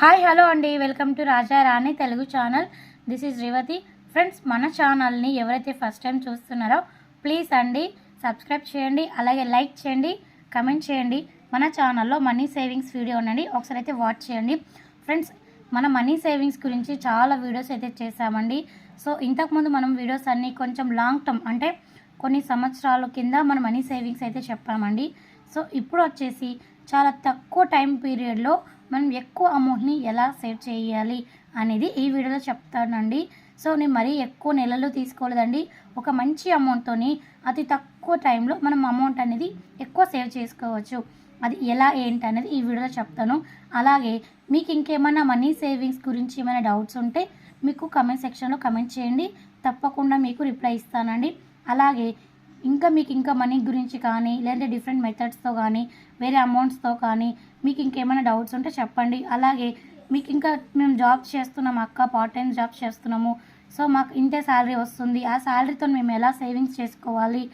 Hi hello అండి. Welcome to Raja Rani Telugu channel. This is Revathi. Friends మన ఛానల్ని ఎవరైతే ఫస్ట్ టైం చూస్తున్నారో ప్లీజ్ అండి సబ్స్క్రైబ్ చేయండి అలాగే లైక్ చేయండి కమెంట్ చేయండి. మన ఛానల్లో మనీ సేవింగ్స్ వీడియో ఉండండి ఒకసారి అయితే వాచ్ చేయండి. ఫ్రెండ్స్ మన మనీ సేవింగ్స్ గురించి చాలా వీడియోస్ అయితే చేశామండి. సో ఇంతకుముందు మనం వీడియోస్ అన్నీ కొంచెం లాంగ్ టర్మ్ అంటే కొన్ని సంవత్సరాల కింద మన మనీ సేవింగ్స్ అయితే చెప్పామండి. సో ఇప్పుడు వచ్చేసి చాలా తక్కువ టైం పీరియడ్లో మనం ఎక్కువ అమౌంట్ని ఎలా సేవ్ చేయాలి అనేది ఈ వీడియోలో చెప్తానండి. సో నేను మరీ ఎక్కువ నెలలు తీసుకోలేదండి. ఒక మంచి అమౌంట్తోని అతి తక్కువ టైంలో మనం అమౌంట్ అనేది ఎక్కువ సేవ్ చేసుకోవచ్చు. అది ఎలా ఏంటి అనేది ఈ వీడియోలో చెప్తాను. అలాగే మీకు ఇంకేమైనా మనీ సేవింగ్స్ గురించి ఏమైనా డౌట్స్ ఉంటే మీకు కమెంట్ సెక్షన్లో కమెంట్ చేయండి. తప్పకుండా మీకు రిప్లై ఇస్తానండి. అలాగే ఇంకా మీకు ఇంకా మనీ గురించి కానీ లేదంటే డిఫరెంట్ మెథడ్స్తో కానీ వేరే అమౌంట్స్తో కానీ మీకు ఇంకేమైనా డౌట్స్ ఉంటే చెప్పండి. అలాగే మీకు ఇంకా మేము జాబ్ చేస్తున్నాం అక్క పార్ట్ టైం జాబ్ చేస్తున్నాము. సో మాకు ఇంతే శాలరీ వస్తుంది. ఆ శాలరీతో మేము ఎలా సేవింగ్స్ చేసుకోవాలి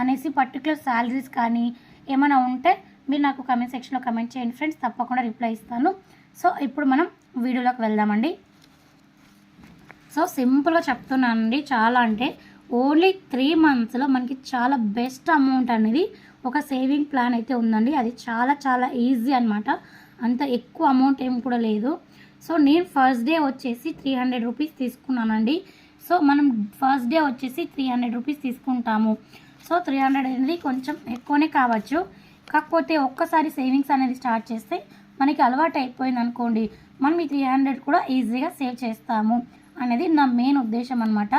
అనేసి పర్టికులర్ శాలరీస్ కానీ ఏమైనా ఉంటే మీరు నాకు కమెంట్ సెక్షన్లో కమెంట్ చేయండి ఫ్రెండ్స్ తప్పకుండా రిప్లై ఇస్తాను. సో ఇప్పుడు మనం వీడియోలోకి వెళ్దామండి. సో సింపుల్గా చెప్తున్నానండి. చాలా అంటే ఓన్లీ త్రీ మంత్స్లో మనకి చాలా బెస్ట్ అమౌంట్ అనేది ఒక సేవింగ్ ప్లాన్ అయితే ఉందండి. అది చాలా చాలా ఈజీ అనమాట అంత ఎక్కువ అమౌంట్ ఏం కూడా లేదు. సో నేను ఫస్ట్ డే వచ్చేసి త్రీ హండ్రెడ్ రూపీస్ తీసుకున్నానండి. సో మనం ఫస్ట్ డే వచ్చేసి త్రీ హండ్రెడ్ రూపీస్ తీసుకుంటాము. సో త్రీ హండ్రెడ్ అనేది కొంచెం ఎక్కువనే కావచ్చు. కాకపోతే ఒక్కసారి సేవింగ్స్ అనేది స్టార్ట్ చేస్తే మనకి అలవాటు అయిపోయింది అనుకోండి మనం ఈ త్రీ హండ్రెడ్ కూడా ఈజీగా సేవ్ చేస్తాము అనేది నా మెయిన్ ఉద్దేశం అనమాట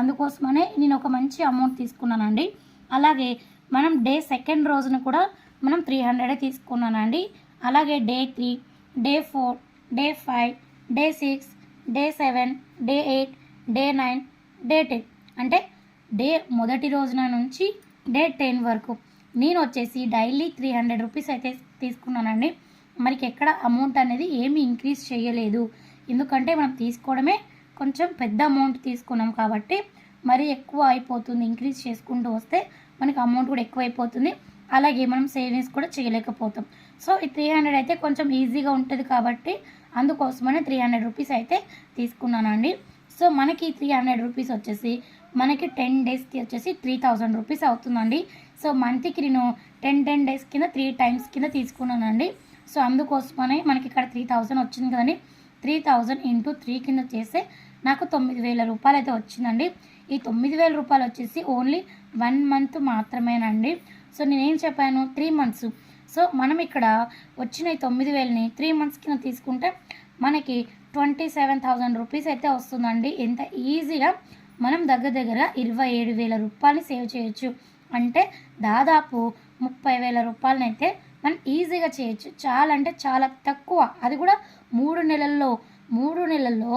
అందుకోసమనే నేను ఒక మంచి అమౌంట్ తీసుకున్నానండి. అలాగే మనం డే సెకండ్ రోజున కూడా మనం త్రీ హండ్రెడే తీసుకున్నానండి. అలాగే day three day four day five day six day seven day eight day nine day ten అంటే డే మొదటి రోజున నుంచి డే టెన్ వరకు నేను వచ్చేసి డైలీ త్రీ హండ్రెడ్ రూపీస్ అయితే తీసుకున్నానండి. మనకి ఎక్కడ అమౌంట్ అనేది ఏమీ ఇంక్రీజ్ చేయలేదు. ఎందుకంటే మనం తీసుకోవడమే కొంచెం పెద్ద అమౌంట్ తీసుకున్నాం కాబట్టి మరీ ఎక్కువ అయిపోతుంది ఇంక్రీజ్ చేసుకుంటూ వస్తే మనకి అమౌంట్ కూడా ఎక్కువ అయిపోతుంది. అలాగే మనం సేవింగ్స్ కూడా చేయలేకపోతాం. సో ఈ త్రీ హండ్రెడ్ అయితే కొంచెం ఈజీగా ఉంటుంది కాబట్టి అందుకోసమనే త్రీ హండ్రెడ్ రూపీస్ అయితే తీసుకున్నానండి. సో మనకి త్రీ హండ్రెడ్ రూపీస్ వచ్చేసి మనకి టెన్ డేస్కి వచ్చేసి త్రీ థౌజండ్ రూపీస్ అవుతుందండి. సో మంత్కి నేను టెన్ టెన్ డేస్ కింద త్రీ టైమ్స్ కింద తీసుకున్నానండి. సో అందుకోసమనే మనకి ఇక్కడ త్రీ థౌజండ్ వచ్చింది కదండి. త్రీ థౌజండ్ ఇంటూ త్రీ కింద చేస్తే నాకు తొమ్మిది వేల రూపాయలు అయితే వచ్చిందండి. ఈ తొమ్మిది వేల రూపాయలు వచ్చేసి ఓన్లీ వన్ మంత్ మాత్రమేనండి. సో నేనేం చెప్పాను? Three months. సో మనం ఇక్కడ వచ్చిన ఈ తొమ్మిది వేలని త్రీ మంత్స్ కింద తీసుకుంటే మనకి ట్వంటీ సెవెన్ థౌజండ్ రూపీస్ అయితే వస్తుందండి. ఎంత ఈజీగా మనం దగ్గర దగ్గర ఇరవై ఏడు వేల రూపాయలు సేవ్ చేయొచ్చు. అంటే దాదాపు ముప్పై వేల రూపాయలనైతే మనం ఈజీగా చేయొచ్చు. చాలా అంటే చాలా తక్కువ. అది కూడా మూడు నెలల్లో మూడు నెలల్లో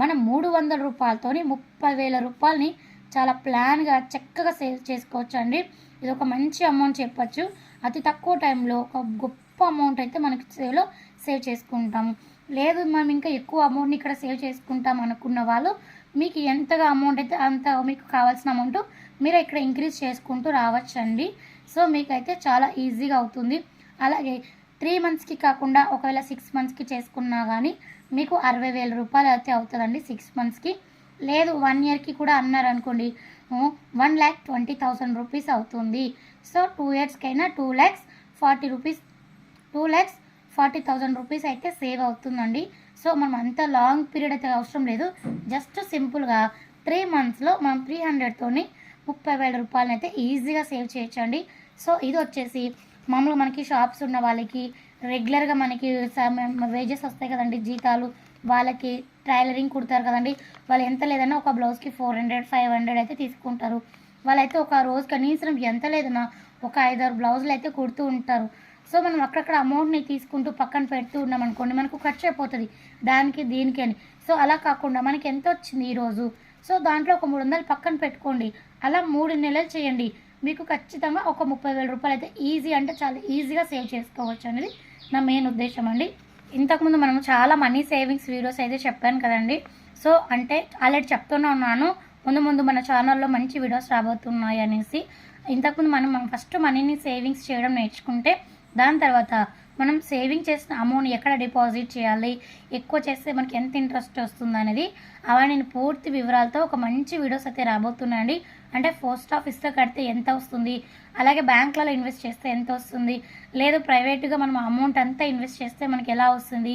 మనం మూడు వందల రూపాయలతోని ముప్పై వేల రూపాయలని చాలా ప్లాన్గా చక్కగా సేవ్ చేసుకోవచ్చు అండి ఇది ఒక మంచి అమౌంట్ చెప్పచ్చు. అతి తక్కువ టైంలో ఒక గొప్ప అమౌంట్ అయితే మనకి సేవ్లో సేవ్ చేసుకుంటాము. లేదు మనం ఇంకా ఎక్కువ అమౌంట్ని ఇక్కడ సేవ్ చేసుకుంటాం అనుకున్న వాళ్ళు మీకు ఎంతగా అమౌంట్ అయితే అంత మీకు కావాల్సిన అమౌంట్ మీరు ఇక్కడ ఇంక్రీజ్ చేసుకుంటూ రావచ్చండి. సో మీకైతే చాలా ఈజీగా అవుతుంది. అలాగే త్రీ మంత్స్కి కాకుండా ఒకవేళ సిక్స్ మంత్స్కి చేసుకున్నా కానీ మీకు అరవై వేల రూపాయలు అయితే అవుతుందండి సిక్స్ మంత్స్కి. లేదు వన్ ఇయర్కి కూడా అన్నారు అనుకోండి one lakh twenty thousand rupees అవుతుంది. So two ఇయర్స్కైనా two lakhs forty rupees two lakhs forty thousand rupees అయితే సేవ్ అవుతుందండి. సో మనం అంత లాంగ్ పీరియడ్ అయితే అవసరం లేదు. జస్ట్ సింపుల్గా త్రీ మంత్స్లో మనం త్రీ హండ్రెడ్తోని ముప్పై వేల రూపాయలని అయితే ఈజీగా సేవ్ చేయొచ్చండి. సో ఇది వచ్చేసి మామూలుగా మనకి షాప్స్ ఉన్న వాళ్ళకి రెగ్యులర్గా మనకి వేజెస్ వస్తాయి కదండి జీతాలు. వాళ్ళకి టైలరింగ్ కుడతారు కదండి. వాళ్ళు ఎంత లేదన్నా ఒక బ్లౌజ్కి ఫోర్ హండ్రెడ్ ఫైవ్ హండ్రెడ్ అయితే తీసుకుంటారు. వాళ్ళైతే ఒక రోజు కనీసం ఎంత లేదన్నా ఒక ఐదారు బ్లౌజులు అయితే కుడుతూ ఉంటారు. సో మనం అక్కడక్కడ అమౌంట్ని తీసుకుంటూ పక్కన పెడుతూ ఉన్నాం అనుకోండి మనకు ఖర్చు అయిపోతుంది. దానికి దీనికి అని. సో అలా కాకుండా మనకి ఎంత వచ్చింది ఈరోజు సో దాంట్లో ఒక మూడు వందలు పక్కన పెట్టుకోండి. అలా మూడు నెలలు చేయండి. మీకు ఖచ్చితంగా ఒక ముప్పై వేల రూపాయలు అయితే ఈజీ అంటే చాలా ఈజీగా సేవ్ చేసుకోవచ్చు అనేది నా మెయిన్ ఉద్దేశం అండి. ఇంతకుముందు మనం చాలా మనీ సేవింగ్స్ వీడియోస్ అయితే చెప్పాను కదండి. సో అంటే ఆల్రెడీ చెప్తూనే ఉన్నాను. ముందు ముందు మన ఛానల్లో మంచి వీడియోస్ రాబోతున్నాయి అనేసి. ఇంతకుముందు మనం మనం ఫస్ట్ మనీని సేవింగ్స్ చేయడం నేర్చుకుంటే దాని తర్వాత మనం సేవింగ్ చేసిన అమౌంట్ ఎక్కడ డిపాజిట్ చేయాలి ఎక్కువ చేస్తే మనకి ఎంత ఇంట్రెస్ట్ వస్తుంది అనేది అలా నేను పూర్తి వివరాలతో ఒక మంచి వీడియోస్ అయితే రాబోతున్నాయండి. అంటే పోస్ట్ ఆఫీస్లో కడితే ఎంత వస్తుంది? అలాగే బ్యాంకులలో ఇన్వెస్ట్ చేస్తే ఎంత వస్తుంది? లేదు ప్రైవేట్గా మనం అమౌంట్ అంతా ఇన్వెస్ట్ చేస్తే మనకి ఎలా వస్తుంది?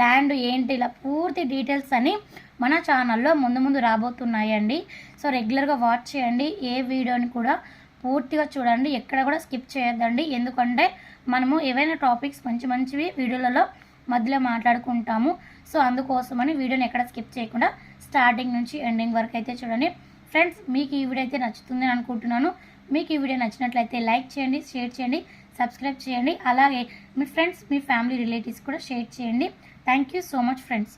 ల్యాండ్ ఏంటి? ఇలా పూర్తి డీటెయిల్స్ అని మన ఛానల్లో ముందు ముందు రాబోతున్నాయండి. సో రెగ్యులర్గా వాచ్ చేయండి. ఏ వీడియోని కూడా పూర్తిగా చూడండి. ఎక్కడ కూడా స్కిప్ చేయొద్దండి. ఎందుకంటే మనము ఏవైనా టాపిక్స్ మంచి మంచివి వీడియోలలో మధ్యలో మాట్లాడుకుంటాము. సో అందుకోసమని వీడియోని ఎక్కడ స్కిప్ చేయకుండా స్టార్టింగ్ నుంచి ఎండింగ్ వరకు అయితే చూడండి. ఫ్రెండ్స్ మీకు ఈ వీడియో అయితే నచ్చుతుందని అనుకుంటున్నాను. మీకు ఈ వీడియో నచ్చినట్లయితే లైక్ చేయండి షేర్ చేయండి సబ్స్క్రైబ్ చేయండి. అలాగే మీ ఫ్రెండ్స్ మీ ఫ్యామిలీ రిలేటివ్స్ కూడా షేర్ చేయండి. Thank you so much friends.